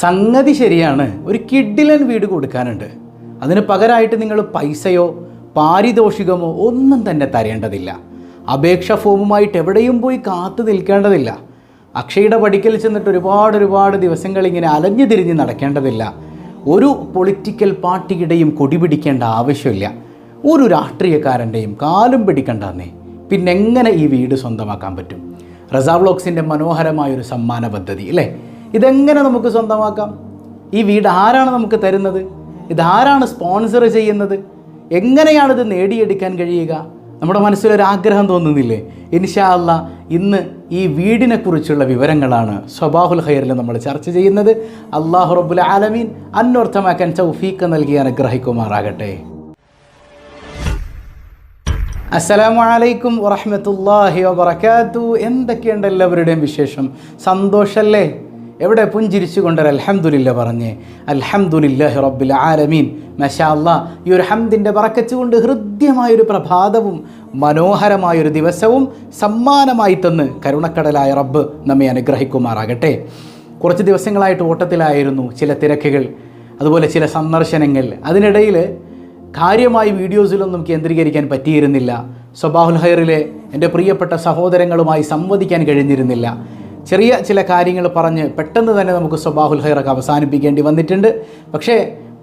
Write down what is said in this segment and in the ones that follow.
സംഗതി ശരിയാണ്. ഒരു കിഡിലൻ വീട് കൊടുക്കാനുണ്ട്. അതിന് പകരമായിട്ട് നിങ്ങൾ പൈസയോ പാരിതോഷികമോ ഒന്നും തന്നെ തരേണ്ടതില്ല. അപേക്ഷ ഫോമുമായിട്ട് എവിടെയും പോയി കാത്തു നിൽക്കേണ്ടതില്ല. അക്ഷയുടെ പടിക്കൽ ചെന്നിട്ട് ഒരുപാട് ഒരുപാട് ദിവസങ്ങൾ ഇങ്ങനെ അലഞ്ഞു തിരിഞ്ഞ് നടക്കേണ്ടതില്ല. ഒരു പൊളിറ്റിക്കൽ പാർട്ടിയുടെയും കൊടി പിടിക്കേണ്ട ആവശ്യമില്ല. ഒരു രാഷ്ട്രീയക്കാരന്റെയും കാലും പിടിക്കണ്ടെന്നേ. പിന്നെ എങ്ങനെ ഈ വീട് സ്വന്തമാക്കാൻ പറ്റും? റസാ ബ്ലോക്സിന്റെ മനോഹരമായൊരു സമ്മാന പദ്ധതി അല്ലേ? ഇതെങ്ങനെ നമുക്ക് സ്വന്തമാക്കാം? ഈ വീട് ആരാണ് നമുക്ക് തരുന്നത്? ഇതാരാണ് സ്പോൺസർ ചെയ്യുന്നത്? എങ്ങനെയാണിത് നേടിയെടുക്കാൻ കഴിയുക? നമ്മുടെ മനസ്സിലൊരാഗ്രഹം തോന്നുന്നില്ലേ? ഇൻഷാ അല്ല ഇന്ന് ഈ വീടിനെ കുറിച്ചുള്ള വിവരങ്ങളാണ് സ്വബാഹുൽ ഖൈറിൽ നമ്മൾ ചർച്ച ചെയ്യുന്നത്. അള്ളാഹു റബ്ബുൽ ആലമീൻ അന്വർത്ഥമാക്കാൻ ചൗഫീക്ക് നൽകി അനുഗ്രഹിക്കുമാറാകട്ടെ. അസ്സലാമു അലൈക്കും വറഹ്മത്തുള്ളാഹി വബറകാതു എന്തൊക്കെയുണ്ട് എല്ലാവരുടെയും വിശേഷം? സന്തോഷല്ലേ? എവിടെ പുഞ്ചിരിച്ചു കൊണ്ടൊരു അൽഹംദുലില്ല പറഞ്ഞ് അൽഹംദുലില്ലാഹി റബ്ബിൽ ആലമീൻ. മഷാല്ല ഈ ഒരു ഹംദിന്റെ പറക്കച്ചുകൊണ്ട് ഹൃദ്യമായൊരു പ്രഭാതവും മനോഹരമായൊരു ദിവസവും സമ്മാനമായി തന്ന് കരുണക്കടലായ റബ്ബ് നമ്മെ അനുഗ്രഹിക്കുമാറാകട്ടെ. കുറച്ച് ദിവസങ്ങളായിട്ട് ഓട്ടത്തിലായിരുന്നു ചില തിരക്കുകൾ അതുപോലെ ചില സന്ദർശനങ്ങൾ. അതിനിടയിൽ കാര്യമായി വീഡിയോസിലൊന്നും കേന്ദ്രീകരിക്കാൻ പറ്റിയിരുന്നില്ല. സ്വബാഹുൽ ഹൈറിലെ എന്റെ പ്രിയപ്പെട്ട സഹോദരങ്ങളുമായി സംവദിക്കാൻ കഴിഞ്ഞിരുന്നില്ല. ചെറിയ ചില കാര്യങ്ങൾ പറഞ്ഞ് പെട്ടെന്ന് തന്നെ നമുക്ക് സ്വബാഹുൽ ഹൈറൊക്കെ അവസാനിപ്പിക്കേണ്ടി വന്നിട്ടുണ്ട്. പക്ഷേ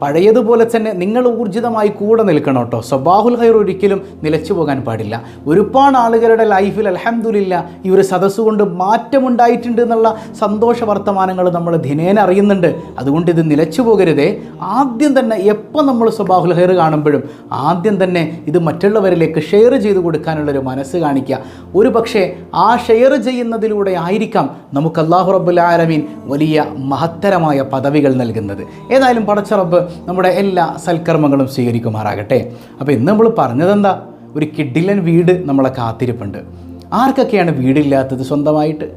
പഴയതുപോലെ തന്നെ നിങ്ങൾ ഊർജിതമായി കൂടെ നിൽക്കണം കേട്ടോ. സ്വബാഹുൽ ഹൈർ ഒരിക്കലും നിലച്ചു പോകാൻ പാടില്ല. ഒരുപാട് ആളുകളുടെ ലൈഫിൽ അലഹമുല്ല ഈ ഒരു സദസ്സ് കൊണ്ട് മാറ്റമുണ്ടായിട്ടുണ്ട് എന്നുള്ള സന്തോഷ വർത്തമാനങ്ങൾ നമ്മൾ ദിനേന അറിയുന്നുണ്ട്. അതുകൊണ്ട് ഇത് നിലച്ചു പോകരുതേ. ആദ്യം തന്നെ എപ്പോൾ നമ്മൾ സ്വബാഹുൽ ഹൈർ കാണുമ്പോഴും ആദ്യം തന്നെ ഇത് മറ്റുള്ളവരിലേക്ക് ഷെയർ ചെയ്ത് കൊടുക്കാനുള്ളൊരു മനസ്സ് കാണിക്കുക. ഒരു പക്ഷേ ആ ഷെയർ ചെയ്യുന്നതിലൂടെ ആയിരിക്കാം നമുക്ക് അള്ളാഹു റബ്ബുൽ ആലമീൻ വലിയ മഹത്തരമായ പദവികൾ നൽകുന്നത്. ഏതായാലും പടച്ച റബ്ബ് നമ്മുടെ എല്ലാ സൽക്കർമ്മങ്ങളും സ്വീകരിക്കുമാറാകട്ടെ. അപ്പോൾ ഇന്ന് നമ്മൾ പറഞ്ഞതെന്താ? ഒരു കിഡിലൻ വീട് നമ്മളെ കാത്തിരിപ്പുണ്ട്. ആർക്കൊക്കെയാണ് വീടില്ലാത്തത് സ്വന്തമായിട്ട്?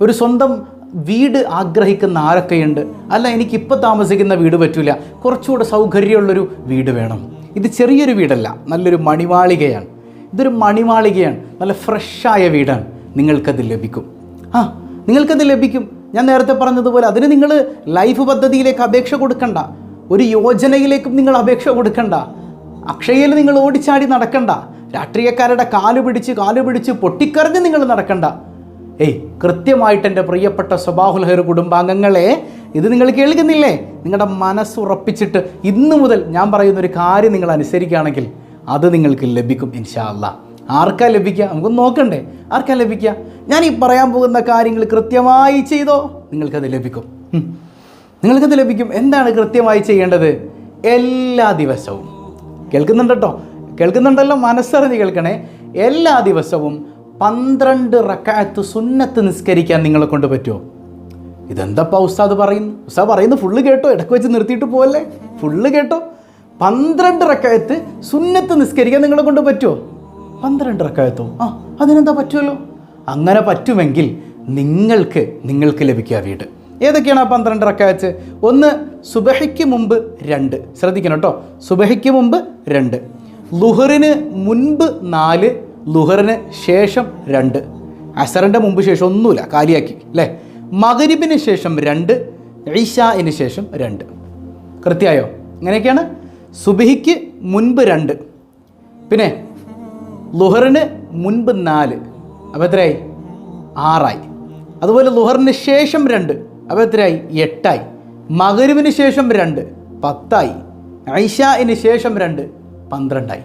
ഒരു സ്വന്തം വീട് ആഗ്രഹിക്കുന്ന ആരൊക്കെയുണ്ട്? അല്ല എനിക്കിപ്പോൾ താമസിക്കുന്ന വീട് പറ്റില്ല കുറച്ചുകൂടെ സൗകര്യമുള്ളൊരു വീട് വേണം. ഇത് ചെറിയൊരു വീടല്ല നല്ലൊരു മണിമാളികയാണ്. ഇതൊരു മണിമാളികയാണ് നല്ല ഫ്രഷായ വീടാണ്. നിങ്ങൾക്കത് ലഭിക്കും. ആ നിങ്ങൾക്കത് ലഭിക്കും. ഞാൻ നേരത്തെ പറഞ്ഞതുപോലെ അതിന് നിങ്ങൾ ലൈഫ് പദ്ധതിയിലേക്ക് അപേക്ഷ കൊടുക്കണ്ട. ഒരു യോജനയിലേക്കും നിങ്ങൾ അപേക്ഷ കൊടുക്കണ്ട. അക്ഷയയിൽ നിങ്ങൾ ഓടിച്ചാടി നടക്കണ്ട. രാഷ്ട്രീയക്കാരുടെ കാൽ പിടിച്ച് കാൽ പിടിച്ച് പൊട്ടിക്കറിഞ്ഞ് നിങ്ങൾ നടക്കണ്ട. ഏയ് കൃത്യമായിട്ട് എന്റെ പ്രിയപ്പെട്ട സ്വബാഹുൽ ഹെയർ കുടുംബാംഗങ്ങളെ ഇത് നിങ്ങൾ കേൾക്കുന്നില്ലേ? നിങ്ങളുടെ മനസ്സുറപ്പിച്ചിട്ട് ഇന്ന് മുതൽ ഞാൻ പറയുന്ന ഒരു കാര്യം നിങ്ങൾ അനുസരിക്കുകയാണെങ്കിൽ അത് നിങ്ങൾക്ക് ലഭിക്കും ഇൻഷാ അല്ലാ ആർക്കാ ലഭിക്കുക? നമുക്കൊന്ന് നോക്കണ്ടേ. ആർക്കാ ലഭിക്കുക? ഞാൻ ഈ പറയാൻ പോകുന്ന കാര്യങ്ങൾ കൃത്യമായി ചെയ്തോ? നിങ്ങൾക്കത് ലഭിക്കും. നിങ്ങൾക്കത് ലഭിക്കും. എന്താണ് കൃത്യമായി ചെയ്യേണ്ടത്? എല്ലാ ദിവസവും. കേൾക്കുന്നുണ്ട് കേട്ടോ കേൾക്കുന്നുണ്ടല്ലോ? മനസ്സറിഞ്ഞ് കേൾക്കണേ. എല്ലാ ദിവസവും പന്ത്രണ്ട് റക്കായത്ത് സുന്നത്ത് നിസ്കരിക്കാൻ നിങ്ങളെ കൊണ്ട് പറ്റുമോ? ഇതെന്തപ്പാ ഉസ്താദ് പറയുന്നു? ഉസ്താദ് പറയുന്നു ഫുള്ള് കേട്ടോ. ഇടയ്ക്ക് വെച്ച് നിർത്തിയിട്ട് പോവല്ലേ? ഫുള്ള് കേട്ടോ. പന്ത്രണ്ട് റക്കായത്ത് സുന്നത്ത് നിസ്കരിക്കാൻ നിങ്ങളെ കൊണ്ട് പറ്റുമോ? പന്ത്രണ്ട് റക്കായത്തോ ആ അതിനെന്താ പറ്റുമല്ലോ? അങ്ങനെ പറ്റുമെങ്കിൽ നിങ്ങൾക്ക് നിങ്ങൾക്ക് ലഭിക്കുക വീട്. ഏതൊക്കെയാണ് ആ പന്ത്രണ്ട് റക്കായത്ത്? ഒന്ന് സുബഹയ്ക്ക് മുമ്പ് രണ്ട്. ശ്രദ്ധിക്കണം കേട്ടോ സുബഹയ്ക്ക് മുമ്പ് രണ്ട്. ലുഹറിന് മുൻപ് നാല് ലുഹറിന് ശേഷം രണ്ട്. അസറിന്റെ മുമ്പ് ശേഷം ഒന്നുമില്ല കാലിയാക്കി അല്ലേ മകരിബിന് ശേഷം രണ്ട് ഈശാന് ശേഷം രണ്ട്. കൃത്യമായോ? ഇങ്ങനെയൊക്കെയാണ്. സുബഹിക്ക് മുൻപ് രണ്ട്. പിന്നെ ലുഹറിന് മുൻപ് നാല്. അപ്പോൾ എത്രയായി? ആറായി. അതുപോലെ ലുഹറിന് ശേഷം രണ്ട്. അപ്പോൾ എത്രയായി? എട്ടായി. മകരുവിന് ശേഷം രണ്ട് പത്തായി. ഐഷാന് ശേഷം രണ്ട് പന്ത്രണ്ടായി.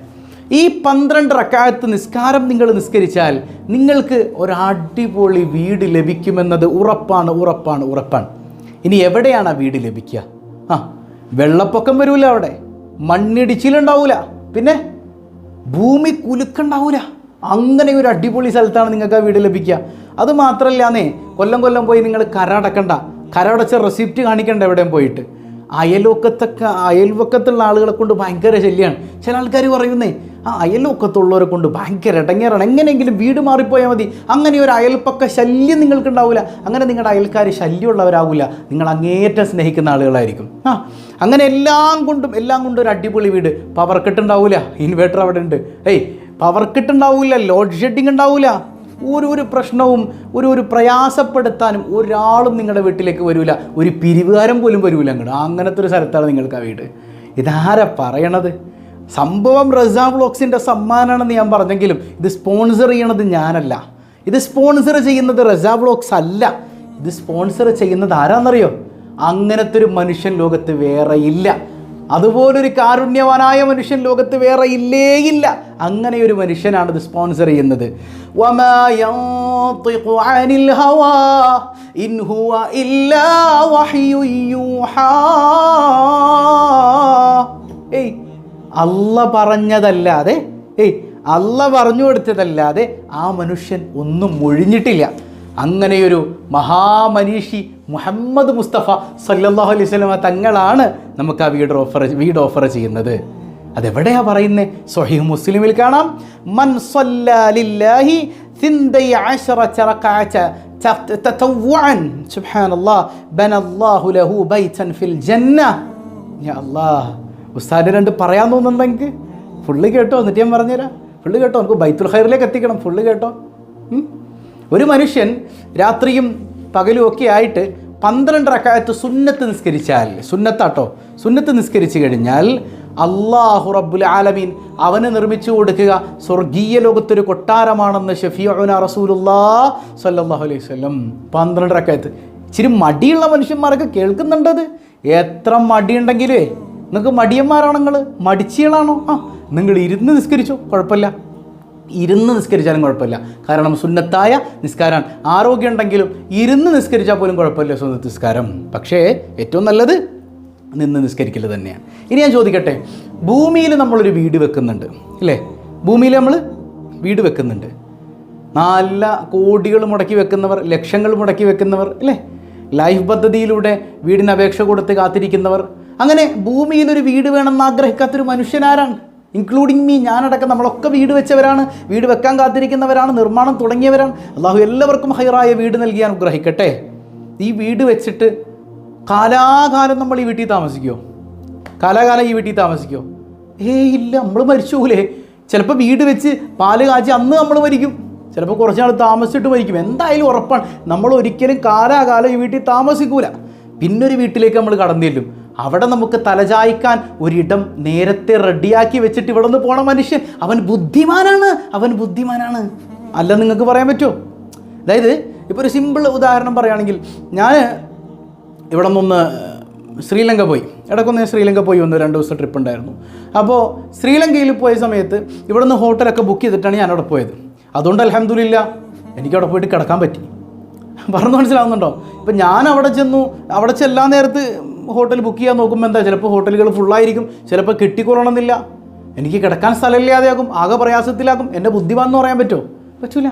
ഈ പന്ത്രണ്ട് റക്കായത്ത് നിസ്കാരം നിങ്ങൾ നിസ്കരിച്ചാൽ നിങ്ങൾക്ക് ഒരു അടിപൊളി വീട് ലഭിക്കുമെന്നത് ഉറപ്പാണ് ഉറപ്പാണ് ഉറപ്പാണ്. ഇനി എവിടെയാണ് ആ വീട് ലഭിക്കുക? ആ വെള്ളപ്പൊക്കം വരൂല അവിടെ. മണ്ണിടിച്ചിലുണ്ടാവൂല. പിന്നെ ഭൂമി കുലുക്കുണ്ടാവൂല. അങ്ങനെ ഒരു അടിപൊളി സ്ഥലത്താണ് നിങ്ങൾക്ക് ആ വീട് ലഭിക്കുക. അത് മാത്രമല്ലാന്നേ കൊല്ലം കൊല്ലം പോയി നിങ്ങൾ കര അടക്കണ്ട കര അടച്ച റെസിപ്റ്റ് കാണിക്കണ്ട എവിടെയും പോയിട്ട്. അയൽവക്കത്തൊക്കെ അയൽവക്കത്തുള്ള ആളുകളെ കൊണ്ട് ഭയങ്കര ശല്യമാണ് ചില ആൾക്കാർ പറയുന്നേ ആ അയൽവക്കത്തുള്ളവരെ കൊണ്ട് ഭയങ്കര ഇടങ്ങേറാണ്. എങ്ങനെയെങ്കിലും വീട് മാറിപ്പോയാൽ മതി. അങ്ങനെ ഒരു അയൽപ്പക്ക ശല്യം നിങ്ങൾക്കുണ്ടാവില്ല അങ്ങനെ നിങ്ങളുടെ അയൽക്കാർ ശല്യമുള്ളവരാവില്ല നിങ്ങൾ അങ്ങേറ്റം സ്നേഹിക്കുന്ന ആളുകളായിരിക്കും. ആ അങ്ങനെ എല്ലാം കൊണ്ടും എല്ലാം കൊണ്ടും ഒരു അടിപൊളി വീട്. പവർ കട്ട് ഉണ്ടാവില്ല ഇൻവേർട്ടർ അവിടെ ഉണ്ട്. ഏയ് പവർ കട്ട് ഉണ്ടാവില്ല ലോഡ് ഷെഡിങ് ഉണ്ടാവില്ല ഒരു ഒരു പ്രശ്നവും ഒരു ഒരു പ്രയാസപ്പെടുത്താനും ഒരാളും നിങ്ങളുടെ വീട്ടിലേക്ക് വരില്ല ഒരു പിരിവുകാരൻ പോലും വരില്ല അങ്ങോട്ട്. അങ്ങനത്തെ ഒരു സ്ഥലത്താണ് നിങ്ങൾക്ക് ആ വീട്. ഇതാരാ പറയണത്? സംഭവം റസാ വ്ളോഗ്സിന്റെ സമ്മാനമാണെന്ന് ഞാൻ പറഞ്ഞെങ്കിലും ഇത് സ്പോൺസർ ചെയ്യണത് ഞാനല്ല. ഇത് സ്പോൺസർ ചെയ്യുന്നത് റസാ വ്ളോഗ്സ് അല്ല. ഇത് സ്പോൺസർ ചെയ്യുന്നത് ആരാന്നറിയോ? അങ്ങനത്തെ ഒരു മനുഷ്യൻ ലോകത്ത് വേറെ ഇല്ല. അതുപോലൊരു കാരുണ്യവാനായ മനുഷ്യൻ ലോകത്ത് വേറെ ഇല്ലേ ഇല്ല. അങ്ങനെ ഒരു മനുഷ്യനാണ് ഇത് സ്പോൺസർ ചെയ്യുന്നത്. അല്ല പറഞ്ഞതല്ലാതെ ഏയ് അല്ല പറഞ്ഞു കൊടുത്തതല്ലാതെ ആ മനുഷ്യൻ ഒന്നും ഒഴിഞ്ഞിട്ടില്ല അങ്ങനെയൊരു മഹാമനീഷി മുഹമ്മദ് മുസ്തഫ സല്ലാഹു അലൈഹി സ്വലമ തങ്ങളാണ് നമുക്ക് ആ വീട് ഓഫർ വീട് ഓഫർ ചെയ്യുന്നത്. അതെവിടെയാ പറയുന്നത് സൊഹീഹ് മുസ്ലിമിൽ കാണാം. മൻ സല്ലാലില്ലാഹി ഉസ്താദിനെ രണ്ട് പറയാൻ തോന്നുന്നുണ്ടെങ്കിൽ ഫുള്ള് കേട്ടോ എന്നിട്ട് ഞാൻ പറഞ്ഞുതരാം. ഫുള്ള് കേട്ടോ നമുക്ക് ബൈത്തുൽ ഖൈറിലേക്ക് എത്തിക്കണം. ഫുള്ള് കേട്ടോ. ഒരു മനുഷ്യൻ രാത്രിയും പകലും ഒക്കെ ആയിട്ട് പന്ത്രണ്ട് റക്കായത്ത് സുന്നത്ത് നിസ്കരിച്ചാൽ സുന്നത്താട്ടോ സുന്നത്ത് നിസ്കരിച്ചു കഴിഞ്ഞാൽ അള്ളാഹു റബ്ബുൽ ആലമീൻ അവന് നിർമ്മിച്ചു കൊടുക്കുക സ്വർഗീയ ലോകത്തൊരു കൊട്ടാരമാണെന്ന് ഷഫിയുന റസൂലുല്ലാ സല്ലാഹു അലൈഹി സ്വല്ലം പന്ത്രണ്ട് റക്കായത്ത്. ഇച്ചിരി മടിയുള്ള മനുഷ്യന്മാരൊക്കെ കേൾക്കുന്നുണ്ടത് എത്ര മടിയുണ്ടെങ്കിലേ? നിങ്ങൾക്ക് മടിയന്മാരാണോ നിങ്ങൾ മടിച്ചികളാണോ ആ നിങ്ങൾ ഇരുന്ന് നിസ്കരിച്ചോ കുഴപ്പമില്ല. ഇരുന്ന് നിസ്കരിച്ചാലും കുഴപ്പമില്ല. കാരണം സുന്നത്തായ നിസ്കാരമാണ് ആരോഗ്യമുണ്ടെങ്കിലും ഇരുന്ന് നിസ്കരിച്ചാൽ പോലും കുഴപ്പമില്ല സുന്നത്ത് നിസ്കാരം. പക്ഷേ ഏറ്റവും നല്ലത് നിന്ന് നിസ്കരിക്കൽ തന്നെയാണ്. ഇനി ഞാൻ ചോദിക്കട്ടെ ഭൂമിയിൽ നമ്മളൊരു വീട് വെക്കുന്നുണ്ട് അല്ലേ? ഭൂമിയിൽ നമ്മൾ വീട് വെക്കുന്നുണ്ട്. നല്ല കോടികൾ മുടക്കി വെക്കുന്നവർ ലക്ഷങ്ങൾ മുടക്കി വെക്കുന്നവർ അല്ലേ? ലൈഫ് പദ്ധതിയിലൂടെ വീടിന് അപേക്ഷ കൊടുത്ത് കാത്തിരിക്കുന്നവർ. അങ്ങനെ ഭൂമിയിൽ ഒരു വീട് വേണമെന്ന് ആഗ്രഹിക്കാത്തൊരു മനുഷ്യനാരാണ് ഇൻക്ലൂഡിങ് മീ ഞാനടക്കം നമ്മളൊക്കെ വീട് വെച്ചവരാണ്. വീട് വെക്കാൻ കാത്തിരിക്കുന്നവരാണ് നിർമ്മാണം തുടങ്ങിയവരാണ്. അള്ളാഹു എല്ലാവർക്കും ഹൈറായ വീട് നൽകി അനുഗ്രഹിക്കട്ടെ. ഈ വീട് വെച്ചിട്ട് കാലാകാലം നമ്മൾ ഈ വീട്ടിൽ താമസിക്കുമോ കാലാകാലം ഈ വീട്ടിൽ താമസിക്കുമോ ഏയ് ഇല്ല നമ്മൾ മരിച്ചു പോലേ ചിലപ്പോൾ വീട് വെച്ച് പാൽ കാച്ചി അന്ന് നമ്മൾ മരിക്കും. ചിലപ്പോൾ കുറച്ച് നാൾ താമസിച്ചിട്ട് മരിക്കും. എന്തായാലും ഉറപ്പാണ്. നമ്മൾ ഒരിക്കലും കാലാകാലം ഈ വീട്ടിൽ താമസിക്കൂല. പിന്നൊരു വീട്ടിലേക്ക് നമ്മൾ കടന്നു ചെല്ലും. അവിടെ നമുക്ക് തലചായ്ക്കാൻ ഒരിടം നേരത്തെ റെഡിയാക്കി വെച്ചിട്ട് ഇവിടെ നിന്ന് പോണ മനുഷ്യൻ അവൻ ബുദ്ധിമാനാണ് അവൻ ബുദ്ധിമാനാണ്. അല്ല നിങ്ങൾക്ക് പറയാൻ പറ്റുമോ? അതായത് ഇപ്പോൾ ഒരു സിമ്പിൾ ഉദാഹരണം പറയുകയാണെങ്കിൽ ഞാൻ ഇവിടെ നിന്ന് ശ്രീലങ്ക പോയി. ഇടയ്ക്കൊന്ന് ശ്രീലങ്ക പോയി വന്ന് രണ്ട് ദിവസം ട്രിപ്പ് ഉണ്ടായിരുന്നു. അപ്പോൾ ശ്രീലങ്കയിൽ പോയ സമയത്ത് ഇവിടെ നിന്ന് ഹോട്ടലൊക്കെ ബുക്ക് ചെയ്തിട്ടാണ് ഞാൻ അവിടെ പോയത്. അതുകൊണ്ട് അലഹമ്മദില്ല എനിക്ക് അവിടെ പോയിട്ട് കിടക്കാൻ പറ്റി. പറഞ്ഞു മനസ്സിലാവുന്നുണ്ടോ? ഇപ്പം ഞാൻ അവിടെ ചെന്നു അവിടെ ചെല്ലാൻ നേരത്ത് ഹോട്ടൽ ബുക്ക് ചെയ്യാൻ നോക്കുമ്പോൾ എന്താ ചിലപ്പോൾ ഹോട്ടലുകൾ ഫുള്ളായിരിക്കും ചിലപ്പോൾ കിട്ടിക്കൊള്ളണമെന്നില്ല. എനിക്ക് കിടക്കാൻ സ്ഥലമില്ലാതെയാകും ആകെ പ്രയാസത്തിലാകും എന്റെ ബുദ്ധിമാൻ എന്ന് പറയാൻ പറ്റുമോ? പറ്റൂല.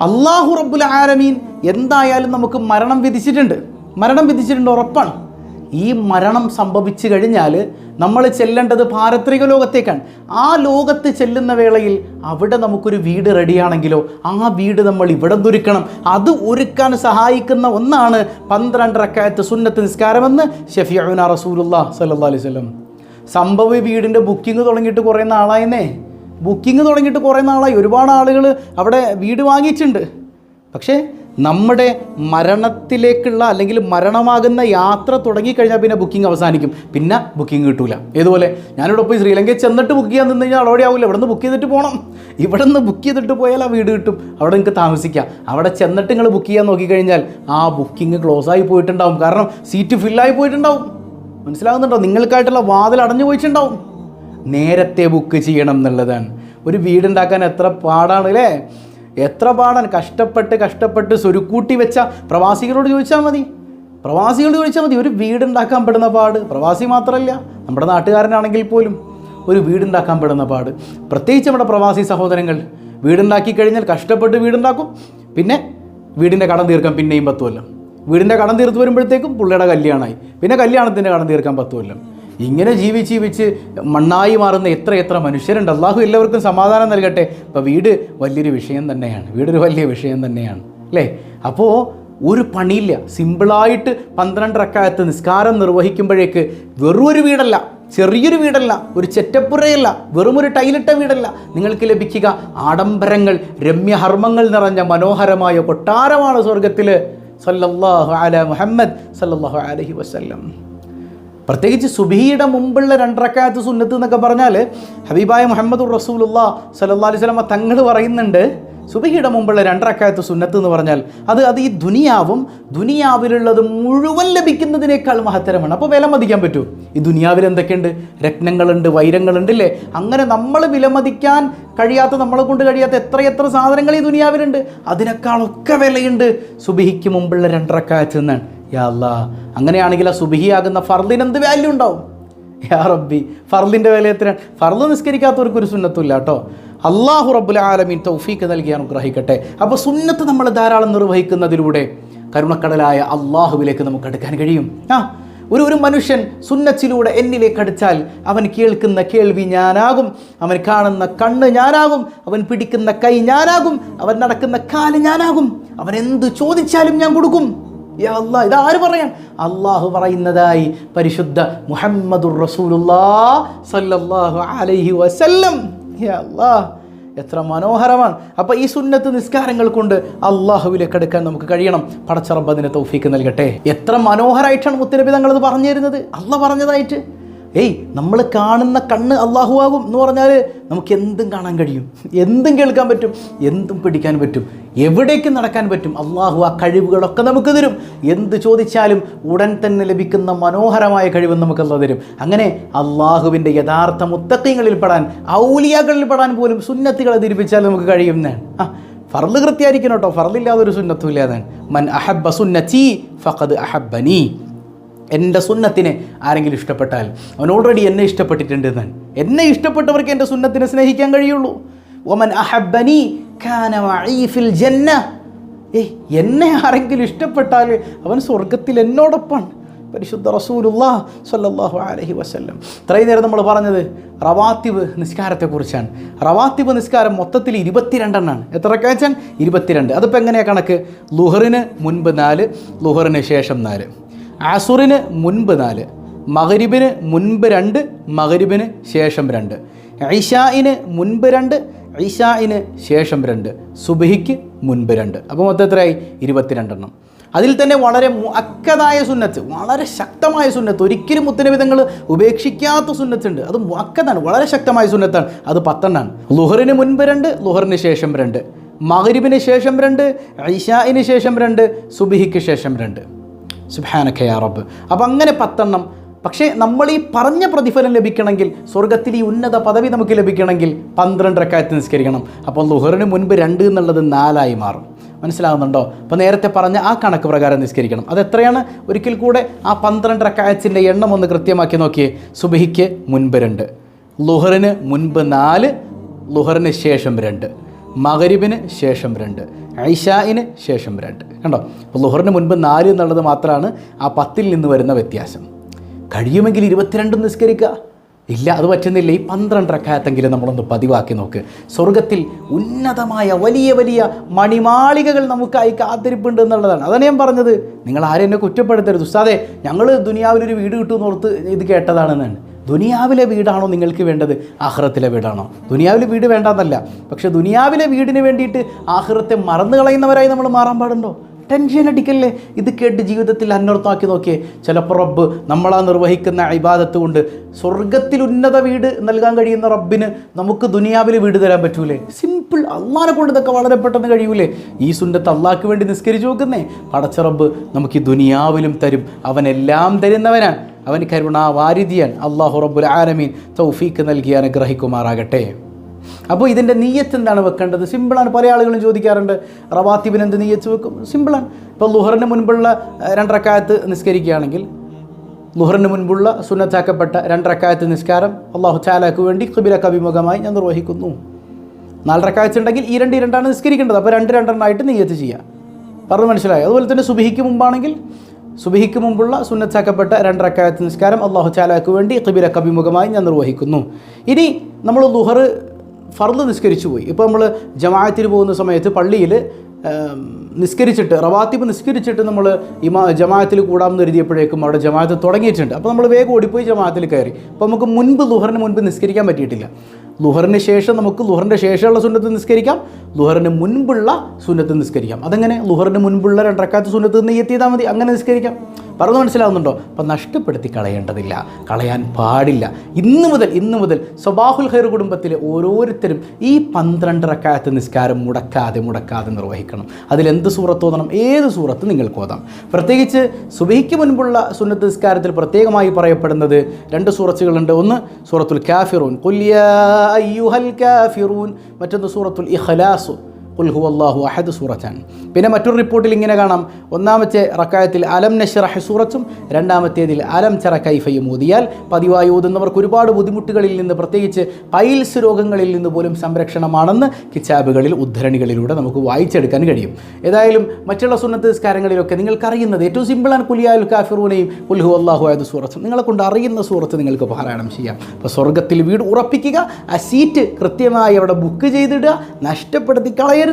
അള്ളാഹു റബ്ബുൽ ആലമീൻ എന്തായാലും നമുക്ക് മരണം വിധിച്ചിട്ടുണ്ട്. മരണം വിധിച്ചിട്ടുണ്ട് ഉറപ്പാണ്. ഈ മരണം സംഭവിച്ചു കഴിഞ്ഞാൽ നമ്മൾ ചെല്ലേണ്ടത് പാരത്രിക ലോകത്തേക്കാണ്. ആ ലോകത്ത് ചെല്ലുന്ന വേളയിൽ അവിടെ നമുക്കൊരു വീട് റെഡിയാണെങ്കിലോ ആ വീട് നമ്മൾ ഇവിടെ ഒരുക്കണം. അത് ഒരുക്കാൻ സഹായിക്കുന്ന ഒന്നാണ് പന്ത്രണ്ട് റക്കായത്ത് സുന്നത്ത് നിസ്കാരമെന്ന് ഷെഫിയുന റസൂലുല്ലാ സല്ലാ അലൈഹി വസല്ലം. സംഭവ വീടിന്റെ ബുക്കിംഗ് തുടങ്ങിയിട്ട് കുറേ നാളായെന്നേ. ബുക്കിംഗ് തുടങ്ങിയിട്ട് കുറേ നാളായി. ഒരുപാട് ആളുകൾ അവിടെ വീട് വാങ്ങിയിട്ടുണ്ട്. പക്ഷേ നമ്മുടെ മരണത്തിലേക്കുള്ള അല്ലെങ്കിൽ മരണമാകുന്ന യാത്ര തുടങ്ങിക്കഴിഞ്ഞാൽ പിന്നെ ബുക്കിംഗ് അവസാനിക്കും. പിന്നെ ബുക്കിംഗ് കിട്ടൂല. ഇതുപോലെ ഞാനിവിടെ പോയി ശ്രീലങ്കയിൽ ചെന്നിട്ട് ബുക്ക് ചെയ്യാൻ നിന്ന് കഴിഞ്ഞാൽ അവിടെ ആവില്ല ഇവിടെ നിന്ന് ബുക്ക് ചെയ്തിട്ട് പോകണം ഇവിടെ നിന്ന് ബുക്ക് ചെയ്തിട്ട് പോയാൽ ആ വീട് കിട്ടും. അവിടെ നിങ്ങൾക്ക് താമസിക്കാം. അവിടെ ചെന്നിട്ട് നിങ്ങൾ ബുക്ക് ചെയ്യാൻ നോക്കിക്കഴിഞ്ഞാൽ ആ ബുക്കിംഗ് ക്ലോസ് ആയി പോയിട്ടുണ്ടാവും. കാരണം സീറ്റ് ഫില്ലായി പോയിട്ടുണ്ടാവും. മനസ്സിലാകുന്നുണ്ടോ നിങ്ങൾക്കായിട്ടുള്ള വാതിൽ അടഞ്ഞു പോയിട്ടുണ്ടാവും. നേരത്തെ ബുക്ക് ചെയ്യണം എന്നുള്ളതാണ്. ഒരു വീടുണ്ടാക്കാൻ എത്ര പാടാണ് അല്ലേ? എത്ര പാടാൻ കഷ്ടപ്പെട്ട് കഷ്ടപ്പെട്ട് സ്വരുക്കൂട്ടി വെച്ച പ്രവാസികളോട് ചോദിച്ചാൽ മതി. പ്രവാസികളോട് ചോദിച്ചാൽ മതി. ഒരു വീടുണ്ടാക്കാൻ പെടുന്ന പാട്. പ്രവാസി മാത്രമല്ല നമ്മുടെ നാട്ടുകാരനാണെങ്കിൽ പോലും ഒരു വീടുണ്ടാക്കാൻ പെടുന്ന പാട്. പ്രത്യേകിച്ച് നമ്മുടെ പ്രവാസി സഹോദരങ്ങൾ വീടുണ്ടാക്കി കഴിഞ്ഞാൽ കഷ്ടപ്പെട്ട് വീടുണ്ടാക്കും. പിന്നെ വീടിന്റെ കടം തീർക്കാൻ പിന്നെയും പത്ത് കൊല്ലം വീടിന്റെ കടം തീർത്ത് വരുമ്പോഴത്തേക്കും പുള്ളിയുടെ കല്യാണമായി. പിന്നെ കല്യാണത്തിന്റെ കടം തീർക്കാൻ പത്ത് കൊല്ലം ഇങ്ങനെ ജീവിച്ച് ജീവിച്ച് മണ്ണായി മാറുന്ന എത്ര എത്ര മനുഷ്യരുണ്ട്. അള്ളാഹു എല്ലാവർക്കും സമാധാനം നൽകട്ടെ. ഇപ്പോൾ വീട് വലിയൊരു വിഷയം തന്നെയാണ്. വീടൊരു വലിയ വിഷയം തന്നെയാണ്. അല്ലേ? അപ്പോൾ ഒരു പണിയില്ല. സിമ്പിളായിട്ട് പന്ത്രണ്ട് റക്കായത്ത് നിസ്കാരം നിർവഹിക്കുമ്പോഴേക്ക് വെറും ഒരു വീടല്ല. ചെറിയൊരു വീടല്ല. ഒരു ചെറ്റപ്പുരയല്ല വെറുമൊരു ടൈലിട്ട വീടല്ല. നിങ്ങൾക്ക് ലഭിക്കുക ആഡംബരങ്ങൾ രമ്യഹർമ്മങ്ങൾ നിറഞ്ഞ മനോഹരമായ കൊട്ടാരമാണ് സ്വർഗത്തിൽ സല്ലല്ലാഹു അല മുഹമ്മദ് സല്ലല്ലാഹു അലഹി വസല്ലം. പ്രത്യേകിച്ച് സുബിയുടെ മുമ്പുള്ള രണ്ടരക്കാലത്ത് സുന്നത്ത് എന്നൊക്കെ പറഞ്ഞാൽ ഹബീബായ മുഹമ്മദ് റസൂലുള്ള സല്ലല്ലാഹു അലൈഹി സ്വലമ തങ്ങൾ പറയുന്നുണ്ട് സുബഹിയുടെ മുമ്പുള്ള രണ്ടരക്കാലത്ത് സുന്നത്ത് എന്ന് പറഞ്ഞാൽ അത് അത് ഈ ദുനിയാവും ദുനിയാവിലുള്ളത് മുഴുവൻ ലഭിക്കുന്നതിനേക്കാൾ മഹത്തരമാണ്. അപ്പോൾ വിലമതിക്കാൻ പറ്റൂ. ഈ ദുനിയാവിൽ എന്തൊക്കെയുണ്ട്? രത്നങ്ങളുണ്ട് വൈരങ്ങളുണ്ട് അല്ലേ അങ്ങനെ നമ്മൾ വിലമതിക്കാൻ കഴിയാത്ത നമ്മളെ കൊണ്ട് കഴിയാത്ത എത്രയെത്ര സാധനങ്ങൾ ഈ ദുനിയാവിലുണ്ട്? അതിനേക്കാളൊക്കെ വിലയുണ്ട് സുബിഹിക്ക് മുമ്പുള്ള രണ്ടരക്കാലത്ത് നിന്നാണ് യാ അല്ല അങ്ങനെയാണെങ്കിൽ ആ സുബിഹിയാകുന്ന ഫർദിന് എന്ത് വാല്യൂ ഉണ്ടാവും? യാ റബ്ബി ഫർദിന്റെ വില എത്രയാണ്? ഫർദ് നിസ്കരിക്കാത്തവർക്ക് ഒരു സുന്നത്തുമില്ല കേട്ടോ. അള്ളാഹു റബ്ബുൽ ആലമീൻ തൗഫീക്ക് നൽകി അനുഗ്രഹിക്കട്ടെ. അപ്പോൾ സുന്നത്ത് നമ്മൾ ധാരാളം നിർവഹിക്കുന്നതിലൂടെ കരുണക്കടലായ അള്ളാഹുവിലേക്ക് നമുക്ക് അടുക്കാൻ കഴിയും. ആ ഒരു ഒരു മനുഷ്യൻ സുന്നച്ചിലൂടെ എന്നിലേക്ക് അടിച്ചാൽ അവൻ കേൾക്കുന്ന കേൾവി ഞാനാകും. അവൻ കാണുന്ന കണ്ണ് ഞാനാകും. അവൻ പിടിക്കുന്ന കൈ ഞാനാകും. അവൻ നടക്കുന്ന കാൽ ഞാനാകും. അവൻ എന്ത് ചോദിച്ചാലും ഞാൻ കൊടുക്കും. യാ ഇത് ആര് പറയാൻ? അള്ളാഹു പറയുന്നതായി പരിശുദ്ധ മുഹമ്മദുർ സല്ലല്ലാഹു അലൈഹി വസല്ലം. എത്ര മനോഹരമാണ്. അപ്പോൾ ഈ സുന്നത്ത് നിസ്കാരങ്ങൾ കൊണ്ട് അള്ളാഹുവിലേക്ക് എടുക്കാൻ നമുക്ക് കഴിയണം. പടച്ചറബ് അതിന് തൗഫീക്ക് നൽകട്ടെ. എത്ര മനോഹരമായിട്ടാണ് മുത്തനബി തങ്ങളത് പറഞ്ഞു തരുന്നത് അള്ള പറഞ്ഞതായിട്ട്. ഏയ് നമ്മൾ കാണുന്ന കണ്ണ് അള്ളാഹു ആകും എന്ന് പറഞ്ഞാൽ നമുക്ക് എന്തും കാണാൻ കഴിയും. എന്തും കേൾക്കാൻ പറ്റും എന്തും പിടിക്കാൻ പറ്റും. എവിടേക്ക് നടക്കാൻ പറ്റും അള്ളാഹു ആ കഴിവുകളൊക്കെ നമുക്ക് തരും. എന്ത് ചോദിച്ചാലും ഉടൻ തന്നെ ലഭിക്കുന്ന മനോഹരമായ കഴിവ് നമുക്ക് അല്ല തരും. അങ്ങനെ അള്ളാഹുവിന്റെ യഥാർത്ഥ മുത്തക്കങ്ങളിൽ പെടാൻ ഔലിയാക്കളിൽ പെടാൻ പോലും സുന്നത്തുകളെ ധരിപ്പിച്ചാൽ നമുക്ക് കഴിയുന്നതാണ് ആ ഫർദ് കൃത്യമായിരിക്കണം കേട്ടോ. ഫർദില്ലാതെ ഒരു സുന്നത്തും ഇല്ലാതാണ് മൻ അഹബ്ബ സുന്നത്തി ഫഖദ് അഹബ്ബനി. എന്റെ സുന്നത്തിനെ ആരെങ്കിലും ഇഷ്ടപ്പെട്ടാൽ അവൻ ഓൾറെഡി എന്നെ ഇഷ്ടപ്പെട്ടിട്ടുണ്ട് ഞാൻ എന്നെ ഇഷ്ടപ്പെട്ടവർക്ക് എന്റെ സുന്നത്തിനെ സ്നേഹിക്കാൻ കഴിയുള്ളൂ. ഒമൻ അഹബനി ഫിൽ ജന്ന. ഏയ് എന്നെ ആരെങ്കിലും ഇഷ്ടപ്പെട്ടാൽ അവൻ സ്വർഗത്തിൽ എന്നോടൊപ്പമാണ് പരിശുദ്ധ റസൂലുല്ലാ സല്ലാഹു അലഹി വസല്ലം. ഇത്രയും നേരം നമ്മൾ പറഞ്ഞത് റവാത്തിബ് നിസ്കാരത്തെക്കുറിച്ചാണ്. റവാത്തിബ് നിസ്കാരം മൊത്തത്തിൽ ഇരുപത്തിരണ്ടെണ്ണാണ്. എത്ര കാച്ചാൻ ഇരുപത്തിരണ്ട്. അതിപ്പോൾ എങ്ങനെയാണ് കണക്ക്? ലുഹറിന് മുൻപ് നാല് ലുഹറിന് ശേഷം നാല്. ആസുറിന് മുൻപ് നാല് മഹരിബിന് മുൻപ് രണ്ട് മഹരിബിന് ശേഷം രണ്ട്. ഐഷായിന് മുൻപ് രണ്ട് ഐഷായിന് ശേഷം രണ്ട്. സുബഹിക്ക് മുൻപ് രണ്ട്. അപ്പോൾ മൊത്തം എത്രയായി? ഇരുപത്തിരണ്ടെണ്ണം. അതിൽ തന്നെ വളരെ മുഅക്കതായ സുന്നത്ത് വളരെ ശക്തമായ സുന്നത്ത്. ഒരിക്കലും മുത്തനവിധങ്ങൾ ഉപേക്ഷിക്കാത്ത സുന്നത്തുണ്ട്. അത് മുഅക്കതാണ് വളരെ ശക്തമായ സുന്നത്താണ്. അത് പത്തെണ്ണാണ്. ലുഹറിന് മുൻപ് രണ്ട് ലുഹറിന് ശേഷം രണ്ട്. മഹരിബിന് ശേഷം രണ്ട് ഐഷായിന് ശേഷം രണ്ട് സുബിഹിക്ക് ശേഷം രണ്ട്. സുബാനഖയാ റബ്ബ്. അപ്പോൾ അങ്ങനെ പത്തെണ്ണം. പക്ഷേ നമ്മൾ ഈ പറഞ്ഞ പ്രതിഫലം ലഭിക്കണമെങ്കിൽ സ്വർഗത്തിൽ ഈ ഉന്നത പദവി നമുക്ക് ലഭിക്കണമെങ്കിൽ പന്ത്രണ്ട് റക്കായത്ത് നിസ്കരിക്കണം. അപ്പോൾ ലുഹറിന് മുൻപ് രണ്ട് എന്നുള്ളത് നാലായി മാറും. മനസ്സിലാകുന്നുണ്ടോ അപ്പോൾ നേരത്തെ പറഞ്ഞ ആ കണക്ക് പ്രകാരം നിസ്കരിക്കണം. അത് എത്രയാണ്? ഒരിക്കൽ കൂടെ ആ പന്ത്രണ്ട് റക്കായത്തിന്റെ എണ്ണം ഒന്ന് കൃത്യമാക്കി നോക്കിയേ. സുബഹിക്ക് മുൻപ് രണ്ട്. ലുഹറിന് മുൻപ് നാല്. ലുഹറിന് ശേഷം രണ്ട്. മകരിബിന് ശേഷം രണ്ട്. ഐഷായിന് ശേഷം രണ്ട് കണ്ടോ? അപ്പോൾ ലുഹറിന് മുൻപ് നാല് എന്നുള്ളത് മാത്രമാണ് ആ പത്തിൽ നിന്ന് വരുന്ന വ്യത്യാസം. കഴിയുമെങ്കിൽ ഇരുപത്തിരണ്ടും നിസ്കരിക്കുക. ഇല്ല അത് പറ്റുന്നില്ല. ഈ പന്ത്രണ്ട് റക്കായത്തെങ്കിലും നമ്മളൊന്ന് പതിവാക്കി നോക്ക്. സ്വർഗത്തിൽ ഉന്നതമായ വലിയ വലിയ മണിമാളികകൾ നമുക്കായി കാത്തിരിപ്പുണ്ട് എന്നുള്ളതാണ്. അതാണ് ഞാൻ പറഞ്ഞത്. നിങ്ങൾ ആരെന്നെ കുറ്റപ്പെടുത്തരുത്. ഉസ്താദെ ഞങ്ങൾ ദുനിയാവിലൊരു വീട് കിട്ടുമെന്ന് ഓർത്ത് ഇത് കേട്ടതാണെന്നാണ്. ദുനിയാവിലെ വീടാണോ നിങ്ങൾക്ക് വേണ്ടത്? ആഹ്റത്തിലെ വീടാണോ? ദുനിയാവിലെ വീട് വേണ്ടെന്നല്ല. പക്ഷെ ദുനിയാവിലെ വീടിന് വേണ്ടിയിട്ട് ആഹ്റത്തെ മറന്നു കളയുന്നവരായി നമ്മൾ മാറാൻ പാടുണ്ടോ? ടെൻഷൻ അടിക്കല്ലേ? ഇത് കേട്ട് ജീവിതത്തിൽ അന്നർത്ഥമാക്കി നോക്കിയേ. ചിലപ്പോൾ റബ്ബ് നമ്മളാ നിർവഹിക്കുന്ന ഇബാദത്ത് കൊണ്ട് സ്വർഗത്തിൽ ഉന്നത വീട് നൽകാൻ കഴിയുന്ന റബ്ബിന് നമുക്ക് ദുനിയാവിൽ വീട് തരാൻ പറ്റൂലേ? സിമ്പിൾ അള്ളാനെ കൊണ്ട് ഇതൊക്കെ വളരെ പെട്ടെന്ന് കഴിയൂലേ? ഈ സുന്നത്ത് അള്ളാഹ്ക്ക് വേണ്ടി നിസ്കരിച്ചു നോക്കുന്നേ. പടച്ച റബ്ബ് നമുക്ക് ഈ ദുനിയാവിലും തരും. അവനെല്ലാം തരുന്നവനാണ്. അവൻ കരുണാവാരിധിയാൻ അള്ളാഹു റബ്ബുൽ ആലമീൻ. തൗഫീക്ക് നൽകി അനുഗ്രഹിക്കുമാറാകട്ടെ. അപ്പോൾ ഇതിന്റെ നീയത്ത് എന്താണ് വെക്കേണ്ടത്? സിമ്പിളാണ് പല ആളുകളും ചോദിക്കാറുണ്ട് റവാത്തിബിന് എന്ത് നീയത്ത് വെക്കും? സിമ്പിളാണ് ഇപ്പോൾ ലുഹറിന് മുൻപുള്ള രണ്ടരക്കാലത്ത് നിസ്കരിക്കുകയാണെങ്കിൽ ലുഹറിന് മുൻപുള്ള സുന്നത്താക്കപ്പെട്ട രണ്ടരക്കാലത്ത് നിസ്കാരം അള്ളാഹു ചാലാക്ക് വേണ്ടി ഖിബിലക്ക് അഭിമുഖമായി ഞാൻ നിർവഹിക്കുന്നു. നാലരക്കാഴ്ച ഉണ്ടെങ്കിൽ ഈ രണ്ട് രണ്ടാണ് നിസ്കരിക്കേണ്ടത്. അപ്പോൾ രണ്ട് രണ്ടെണ്ണമായിട്ട് നീയത്ത് ചെയ്യുക പറഞ്ഞു മനസ്സിലായി? അതുപോലെ തന്നെ സുബിഹിക്ക് മുമ്പാണെങ്കിൽ സുബിഹിക്ക് മുമ്പുള്ള സുന്നത്താക്കപ്പെട്ട രണ്ടരക്കാലത്ത് നിസ്കാരം അള്ളാഹു ചാലാക്ക് വേണ്ടി ഖിബിലക്ക് അഭിമുഖമായി ഞാൻ നിർവഹിക്കുന്നു. ഇനി നമ്മൾ ലുഹർ ഫർദ് നിസ്കരിച്ചു പോയി. ഇപ്പോൾ നമ്മൾ ജമാഅത്തിന് പോകുന്ന സമയത്ത് പള്ളിയിൽ നിസ്കരിച്ചിട്ട് റവാത്തിബ് നിസ്കരിച്ചിട്ട് നമ്മൾ ഇമാ ജമാഅത്തിൽ കൂടാമെന്ന് എഴുതിയപ്പോഴേക്കും അവിടെ ജമാഅത്ത് തുടങ്ങിയിട്ടുണ്ട്. അപ്പോൾ നമ്മൾ വേഗം ഓടിപ്പോയി ജമാഅത്തിൽ കയറി. അപ്പോൾ നമുക്ക് മുൻപ് ലുഹറിന് മുൻപ് നിസ്കരിക്കാൻ പറ്റിയിട്ടില്ല. ലുഹറിന് ശേഷം നമുക്ക് ലുഹറിന്റെ ശേഷമുള്ള സുന്നത്ത് നിസ്കരിക്കാം. ലുഹറിന് മുൻപുള്ള സുന്നത്ത് നിസ്കരിക്കാം. അതെങ്ങനെ? ലുഹറിന് മുൻപുള്ള രണ്ടരക്കാത്ത സുന്നത്ത് നിന്ന് എത്തിയതാൽ മതി. അങ്ങനെ നിസ്കരിക്കാം. പറഞ്ഞു മനസ്സിലാവുന്നുണ്ടോ? അപ്പം നഷ്ടപ്പെടുത്തി കളയേണ്ടതില്ല. കളയാൻ പാടില്ല. ഇന്ന് മുതൽ ഇന്ന് മുതൽ സ്വബാഹുൽ ഖൈർ കുടുംബത്തിലെ ഓരോരുത്തരും ഈ പന്ത്രണ്ട് റക്കായത്ത് നിസ്കാരം മുടക്കാതെ മുടക്കാതെ നിർവഹിക്കണം. അതിലെന്ത് സൂറത്ത് ഓതണം? ഏത് സൂറത്ത് നിങ്ങൾക്ക് ഓതാം? പ്രത്യേകിച്ച് സുബഹിക്ക് മുൻപുള്ള സുന്നത്ത് നിസ്കാരത്തിൽ പ്രത്യേകമായി പറയപ്പെടുന്നത് രണ്ട് സൂറത്തുകളുണ്ട്. ഒന്ന് സൂറത്തുൽ കാഫിറൂൻ. കുല്യ അയ്യുഹൽ കാഫിറൂൻ. മറ്റൊന്ന് സൂറത്തുൽ ഇഖ്ലാസു. ഖുൽ ഹു അള്ളാഹു അഹദ് സൂറത്താണ് പിന്നെ മറ്റൊരു റിപ്പോർട്ടിൽ ഇങ്ങനെ കാണാം. ഒന്നാമത്തെ റക്കായത്തിൽ അലം നഷറഹ് സൂറത്തും രണ്ടാമത്തേതിൽ അലം ചറ കൈഫയും ഊതിയാൽ പതിവായി ഓതുന്നവർക്ക് ഒരുപാട് ബുദ്ധിമുട്ടുകളിൽ നിന്ന് പ്രത്യേകിച്ച് പൈൽസ് രോഗങ്ങളിൽ നിന്ന് പോലും സംരക്ഷണമാണെന്ന് കിച്ചാബുകളിൽ ഉദ്ധരണികളിലൂടെ നമുക്ക് വായിച്ചെടുക്കാൻ കഴിയും. ഏതായാലും മറ്റുള്ള സുന്നത്ത് നിസ്കാരങ്ങളിലൊക്കെ നിങ്ങൾക്കറിയുന്നത് ഏറ്റവും സിമ്പിളാണ് കുലിയാൽ കാഫിറൂനെയും ഉൽഹു അള്ളാഹു അഹദ് സൂറത്തും. നിങ്ങളെ കൊണ്ട് അറിയുന്ന സൂറത്ത് നിങ്ങൾക്ക് പാരായണം ചെയ്യാം. അപ്പോൾ സ്വർഗത്തിൽ വീട് ഉറപ്പിക്കുക ആ സീറ്റ് കൃത്യമായി അവിടെ ബുക്ക് ചെയ്തിടുക നഷ്ടപ്പെടുത്തി കളയരുത്.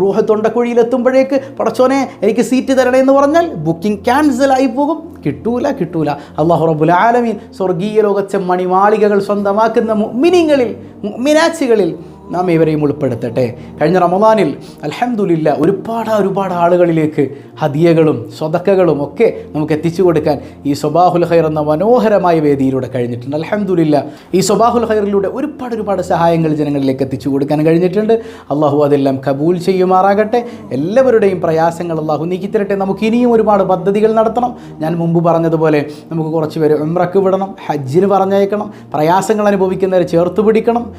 റൂഹ തൊണ്ടക്കുഴിയിലെത്തുമ്പോഴേക്ക് പടച്ചോനെ എനിക്ക് സീറ്റ് തരണേ എന്ന് പറഞ്ഞാൽ ബുക്കിംഗ് ക്യാൻസൽ ആയി പോകും. കിട്ടൂല കിട്ടൂല. അള്ളാഹു റബുൽ ആലമീൻ സ്വർഗീയ ലോകത്തെ മണിമാളികകൾ സ്വന്തമാക്കുന്ന മിനിങ്ങളിൽ മുഅ്മിനാച്ചികളിൽ നാം ഇവരെയും ഉൾപ്പെടുത്തട്ടെ. കഴിഞ്ഞ റമദാനിൽ അൽഹംദുലില്ല ഒരുപാട് ഒരുപാട് ആളുകളിലേക്ക് ഹദിയകളും സ്വതക്കകളും ഒക്കെ നമുക്ക് എത്തിച്ചു കൊടുക്കാൻ ഈ സ്വബാഹുൽ ഖൈർ എന്ന മനോഹരമായ വേദിയിലൂടെ കഴിഞ്ഞിട്ടുണ്ട്. അൽഹംദുലില്ല ഈ സ്വബാഹുൽ ഖൈറിലൂടെ ഒരുപാട് ഒരുപാട് സഹായങ്ങൾ ജനങ്ങളിലേക്ക് എത്തിച്ചു കൊടുക്കാൻ കഴിഞ്ഞിട്ടുണ്ട്. അള്ളാഹു അതെല്ലാം കബൂൽ ചെയ്യുമാറാകട്ടെ. എല്ലാവരുടെയും പ്രയാസങ്ങൾ അള്ളാഹു നീക്കിത്തരട്ടെ. നമുക്ക് ഇനിയും ഒരുപാട് പദ്ധതികൾ നടത്തണം. ഞാൻ മുമ്പ് പറഞ്ഞതുപോലെ നമുക്ക് കുറച്ച് പേര് ഉംറക്ക് വിടണം ഹജ്ജിന് പറഞ്ഞയക്കണം പ്രയാസങ്ങൾ അനുഭവിക്കുന്നവരെ ചേർത്ത് പിടിക്കണം.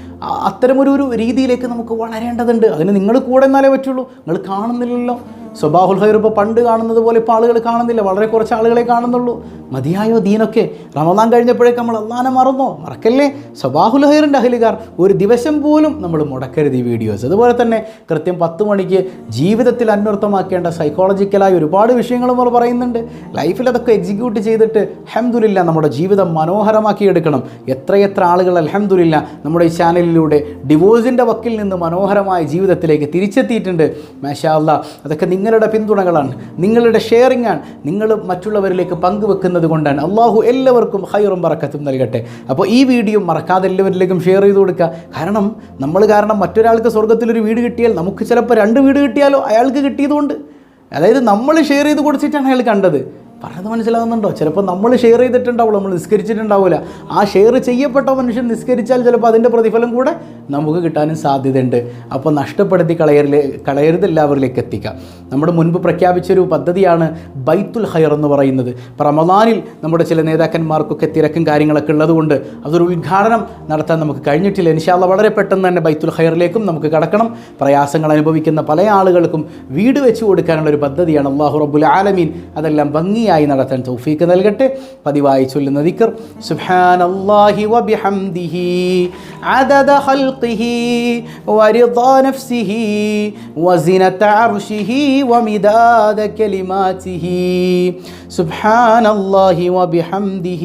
അത്തരമൊരു ഒരു രീതിയിലേക്ക് നമുക്ക് വളരേണ്ടതുണ്ട്. അതിന് നിങ്ങൾ കൂടെ എന്നാലേ പറ്റുള്ളൂ. നിങ്ങൾ കാണുന്നില്ലല്ലോ. സ്വബാഹുൽ ഹൈർ ഇപ്പോൾ പണ്ട് കാണുന്നത് പോലെ ഇപ്പോൾ ആളുകൾ കാണുന്നില്ല. വളരെ കുറച്ച് ആളുകളെ കാണുന്നുള്ളൂ. മതിയായോ ദീനൊക്കെ? റമദാൻ കഴിഞ്ഞപ്പോഴേക്ക് നമ്മൾ അള്ളാനെ മറന്നോ? മറക്കല്ലേ? സ്വബാഹുൽ ഹൈറിന്റെ അഹലുകാർ ഒരു ദിവസം പോലും നമ്മൾ മുടക്കരുത് ഈ വീഡിയോസ്. അതുപോലെ തന്നെ കൃത്യം പത്ത് മണിക്ക് ജീവിതത്തിൽ അന്വർത്ഥമാക്കേണ്ട സൈക്കോളജിക്കലായി ഒരുപാട് വിഷയങ്ങൾ നമ്മൾ പറയുന്നുണ്ട്. ലൈഫിൽ അതൊക്കെ എക്സിക്യൂട്ട് ചെയ്തിട്ട് അഹമ്മദില്ല നമ്മുടെ ജീവിതം മനോഹരമാക്കി എടുക്കണം. എത്രയെത്ര ആളുകൾ അലഹമ്മദില്ല നമ്മുടെ ഈ ചാനലിലൂടെ ഡിവോഴ്സിന്റെ വക്കിൽ നിന്ന് മനോഹരമായ ജീവിതത്തിലേക്ക് തിരിച്ചെത്തിയിട്ടുണ്ട്. മാഷാ അതൊക്കെ നിങ്ങളുടെ പിന്തുണകളാണ് നിങ്ങളുടെ ഷെയറിംഗ് ആണ്. നിങ്ങൾ മറ്റുള്ളവരിലേക്ക് പങ്കുവെക്കുന്നത് കൊണ്ടാണ്. അള്ളാഹു എല്ലാവർക്കും ഹൈറും പറക്കത്തും നൽകട്ടെ. അപ്പോൾ ഈ വീഡിയോ മറക്കാതെ എല്ലാവരിലേക്കും ഷെയർ ചെയ്ത് കൊടുക്കുക. കാരണം നമ്മൾ കാരണം മറ്റൊരാൾക്ക് സ്വർഗത്തിലൊരു വീട് കിട്ടിയാൽ നമുക്ക് ചിലപ്പോൾ രണ്ട് വീട് കിട്ടിയാലോ അയാൾക്ക് കിട്ടിയതുകൊണ്ട്. അതായത് നമ്മൾ ഷെയർ ചെയ്ത് കൊടുത്തിട്ടാണ് അയാൾ കണ്ടത്. പറഞ്ഞത് മനസ്സിലാകുന്നുണ്ടോ ചിലപ്പോൾ നമ്മൾ ഷെയർ ചെയ്തിട്ടുണ്ടാവുള്ളൂ നമ്മൾ നിസ്കരിച്ചിട്ടുണ്ടാവില്ല ആ ഷെയർ ചെയ്യപ്പെട്ട മനുഷ്യൻ നിസ്കരിച്ചാൽ ചിലപ്പോൾ അതിന്റെ പ്രതിഫലം കൂടെ നമുക്ക് കിട്ടാനും സാധ്യതയുണ്ട്. അപ്പോൾ നഷ്ടപ്പെടുത്തി കളയരുത് കളയരുത് എല്ലാവരിലേക്ക് എത്തിക്കാം. നമ്മുടെ മുൻപ് പ്രഖ്യാപിച്ചൊരു പദ്ധതിയാണ് ബൈത്തുൽ ഹയർ എന്ന് പറയുന്നത്. റമദാനിൽ നമ്മുടെ ചില നേതാക്കന്മാർക്കൊക്കെ തിരക്കും കാര്യങ്ങളൊക്കെ ഉള്ളതുകൊണ്ട് അതൊരു ഉദ്ഘാടനം നടത്താൻ നമുക്ക് കഴിഞ്ഞിട്ടില്ല. ഇൻഷാല്ല വളരെ പെട്ടെന്ന് തന്നെ ബൈത്തുൽ ഹയറിലേക്കും നമുക്ക് കടക്കണം. പ്രയാസങ്ങൾ അനുഭവിക്കുന്ന പല ആളുകൾക്കും വീട് വെച്ച് കൊടുക്കാനുള്ള ഒരു പദ്ധതിയാണ് അള്ളാഹു റബ്ബുൽ ആലമീൻ. അതെല്ലാം ഭംഗിയായി നടത്താൻ തൗഫീക്ക് നൽകട്ടെ പതിവായി ചൊല്ലുന്ന ദിക്കർ സുബ്ഹാനല്ലാഹി വബിഹംദിഹി عدد خلقه ورضا نفسه وزنة عرشه ومداد كلماته سبحان الله وبحمده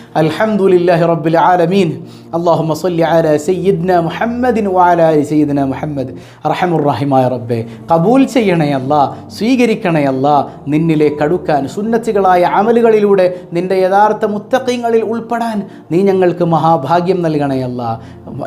الحمد لله رب العالمين اللهم صل على سيدنا محمد وعلى آل سيدنا محمد റഹമുറാഹിമായ റബ്ബെ കബൂൽ ചെയ്യണയല്ല സ്വീകരിക്കണയല്ല നിന്നിലേക്ക് അടുക്കാൻ സുന്നത്തുകളായ അമലുകളിലൂടെ നിന്റെ യഥാർത്ഥ മുത്തക്കീങ്ങളിൽ ഉൾപ്പെടാൻ നീ ഞങ്ങൾക്ക് മഹാഭാഗ്യം നൽകണയല്ല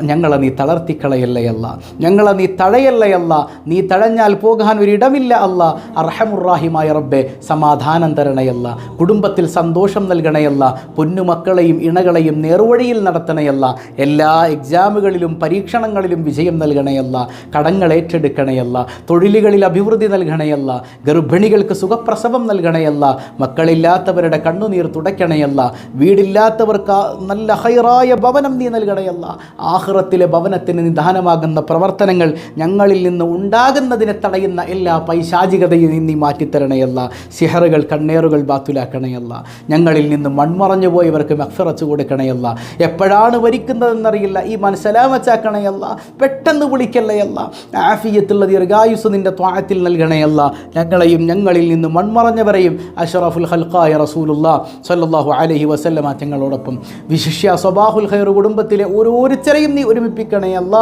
ഞങ്ങളെ നീ തളർത്തിക്കളയല്ലയല്ല ഞങ്ങളെ നീ തഴയല്ലയല്ല നീ തഴഞ്ഞാൽ പോകാൻ ഒരിടമില്ല അല്ല. അർഹമുറാഹിമായ റബ്ബെ സമാധാനം തരണയല്ല കുടുംബത്തിൽ സന്തോഷം നൽകണയല്ല പൊന്നുമക്കളെയും ഇണകളെയും നേർവഴിയിൽ നടത്തണയല്ല എല്ലാ എക്സാമുകളിലും പരീക്ഷണങ്ങളിലും വിജയം നൽകണയല്ല കടങ്ങൾ ഏറ്റെടുക്കണയല്ല തൊഴിലുകളിൽ അഭിവൃദ്ധി നൽകണയല്ല ഗർഭിണികൾക്ക് സുഖപ്രസവം നൽകണയല്ല മക്കളില്ലാത്തവരുടെ കണ്ണുനീർ തുടയ്ക്കണയല്ല വീടില്ലാത്തവർക്ക് നല്ല ഹൈറായ ഭവനം നീ നൽകണയല്ല ആഹ്റത്തിലെ ഭവനത്തിന് നിദാനമാകുന്ന പ്രവർത്തനങ്ങൾ ഞങ്ങളിൽ നിന്ന് ഉണ്ടാകുന്നതിനെ തടയുന്ന എല്ലാ പൈശാചികതയും നീ മാറ്റിത്തരണയല്ല സിഹറുകൾ കണ്ണേറുകൾ ബാത്തുലാക്കണയല്ല ഞങ്ങളിൽ നിന്ന് മൺമറഞ്ഞു പോയവർക്ക് മഫിറച്ച് കൊടുക്കണയല്ല എപ്പോഴാണ് വരിക്കുന്നതെന്നറിയില്ല ഈ മനസ്സലാമച്ചാക്കണയല്ല പെട്ടെന്ന് വിളിക്കല്ലയല്ല ആഫിയത്തുള്ള ദീർഘായുസ് നിന്റെ ത്വാഴത്തിൽ നൽകണയല്ല ഞങ്ങളെയും ഞങ്ങളിൽ നിന്ന് മൺമറഞ്ഞവരെയും അഷറഫുൽ ഹൽക്കായ റസൂലുള്ള സല്ലാഹു അലഹി വസല്ലമ തങ്ങളോടൊപ്പം. വിശിഷ്യ സ്വബാഹുൽ ഖൈർ കുടുംബത്തിലെ ഓരോരുത്തരെയും നീ ഒരുമിപ്പിക്കണേ അല്ല.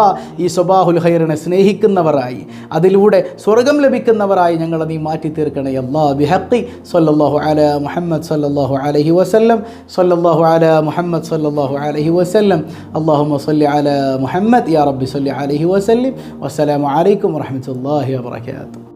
ഈ സ്വബാഹുൽ ഹൈറിനെ സ്നേഹിക്കുന്നവരായി അതിലൂടെ സ്വർഗം ലഭിക്കുന്നവരായി ഞങ്ങളെ നീ മാറ്റി തീർക്കണേ അല്ല. ബിഹക്കി സല്ലല്ലാഹു അല മുഹമ്മദ് സല്ലാഹു അലഹി വസ്ല്ലം സല്ലല്ലാഹു അല മുഹമ്മദ് സല്ലാഹു അലഹി വസ്ല്ലം. അള്ളാഹു സല്ലി അല മുഹമ്മദ് യാ റബ്ബി സല്ലി അലഹി വസല്ലം. വസ്സലാമലൈക്കും അലൈക്കും വാത്തു